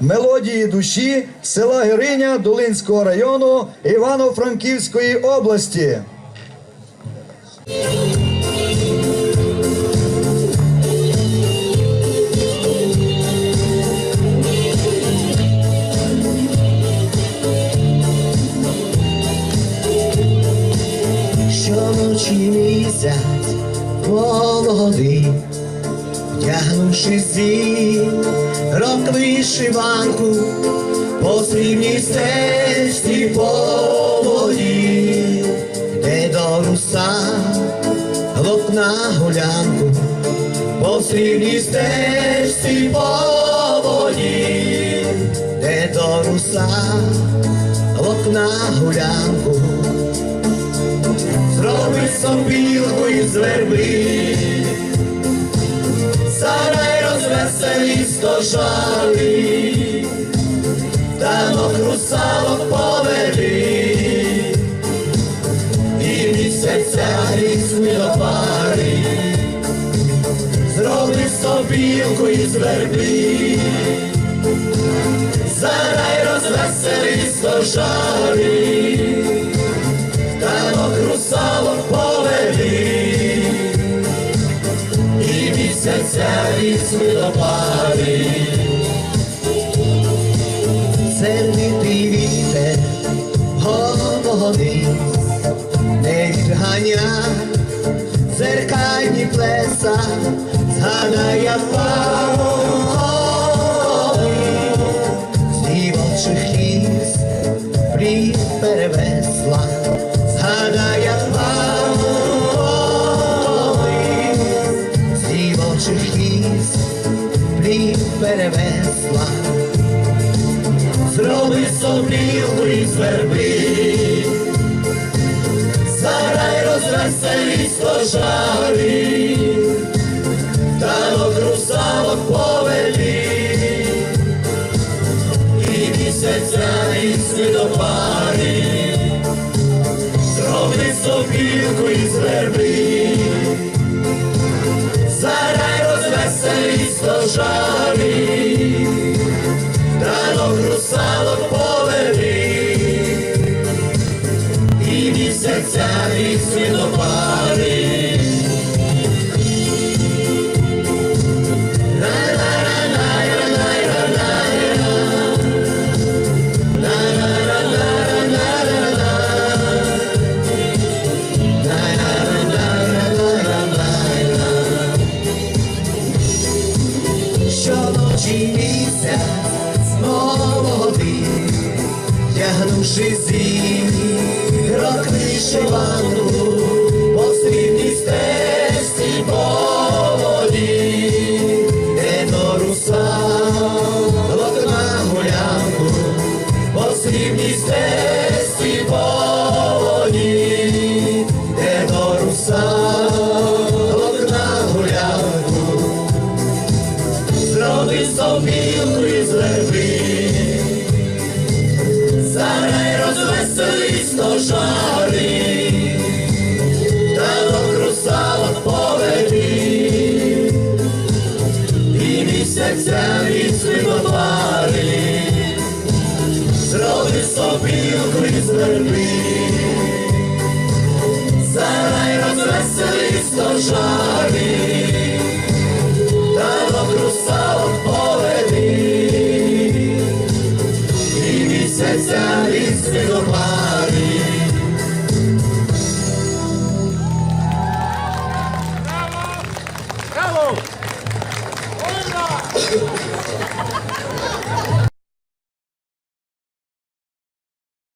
Мелодії душі села Гириня Долинського району Івано-Франківської області. Щоночі місяць молодий, вдягнувши зім, рок вишиванку, по срібній стежці по де до руса лок на гулянку, по срібній стежці по де до руса лок на гулянку. Зроби сопілку із верби, Сарай розвеселі стожали, танок русалок поведи, і місяця різні до пари, зроби сопілку із верби, Сарай розвеселі стожали, вісни допали. Сердитий вітер голоди, не відганя зеркальні плеса, згадає пам'ятовий, перевесла, зроби собілку із верби, Сарай розвеселі стожари, танок русалок поведи, і місяця вісні до пари, зроби сопілку із верби, Сарай розвеселі стожари, Щоночі місяць молодий, тягнувши зірок вишиванку, по із верби, Сарай розвеселі стожари, танок русалок поведи, і місяця вісни до пари. Браво! Ура!